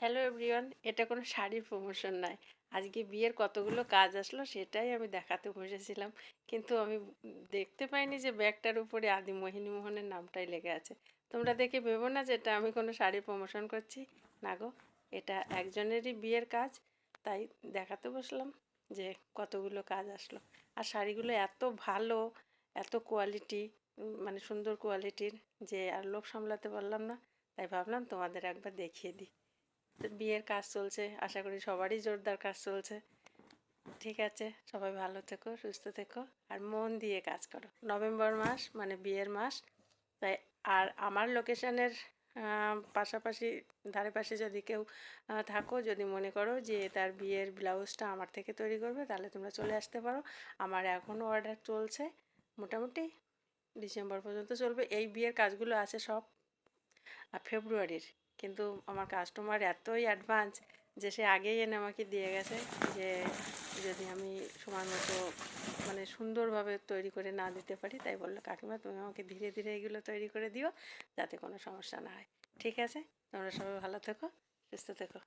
Hello everyone এটা কোনো শাড়ির প্রমোশন নয়। আজকে বিয়ের কতগুলো কাজ আসলো সেটাই আমি দেখাতে বসেছিলাম। কিন্তু আমি দেখতে পাইনি যে ব্যাগটার উপরে আদি মোহিনী মোহনের নামটাই লেগে আছে। তোমরা দেখে ভেবো না যে এটা আমি কোনো শাড়ির প্রমোশন করছি। না গো, এটা একজনেরই বিয়ের কাজ। তাই দেখাতে বসলাম যে কতগুলো কাজ আসলো। আর শাড়িগুলো এত ভালো, এত কোয়ালিটি মানে সুন্দর কোয়ালিটির যে আর লোভ সামলাতে পারলাম না। তাই ভাবলাম তোমাদের একবার দেখিয়ে দিই। বিয়ের কাজ চলছে, আশা করি সবারই জোরদার কাজ চলছে। ঠিক আছে, সবাই ভালো থেকো, সুস্থ থেকো, আর মন দিয়ে কাজ করো। নভেম্বর মাস মানে বিয়ের মাস, তাই আর আমার লোকেশনের পাশাপাশি, ধারে পাশে যদি কেউ থাকো, যদি মনে করো যে তার বিয়ের ব্লাউজটা আমার থেকে তৈরি করবে, তাহলে তোমরা চলে আসতে পারো। আমার এখনও অর্ডার চলছে, মোটামুটি ডিসেম্বর পর্যন্ত চলবে। এই বিয়ের কাজগুলো আছে সব, আর ফেব্রুয়ারির। কিন্তু আমার কাস্টমার এতই অ্যাডভান্স যে সে আগেই এনে আমাকে দিয়ে গেছে যে যদি আমি সময় মতো মানে সুন্দরভাবে তৈরি করে না দিতে পারি, তাই বলল, কাকিমা, তুমি আমাকে ধীরে ধীরে এগুলো তৈরি করে দিও যাতে কোনো সমস্যা না হয়। ঠিক আছে? তোমরা সবাই ভালো থেকো, সুস্থ থেকো।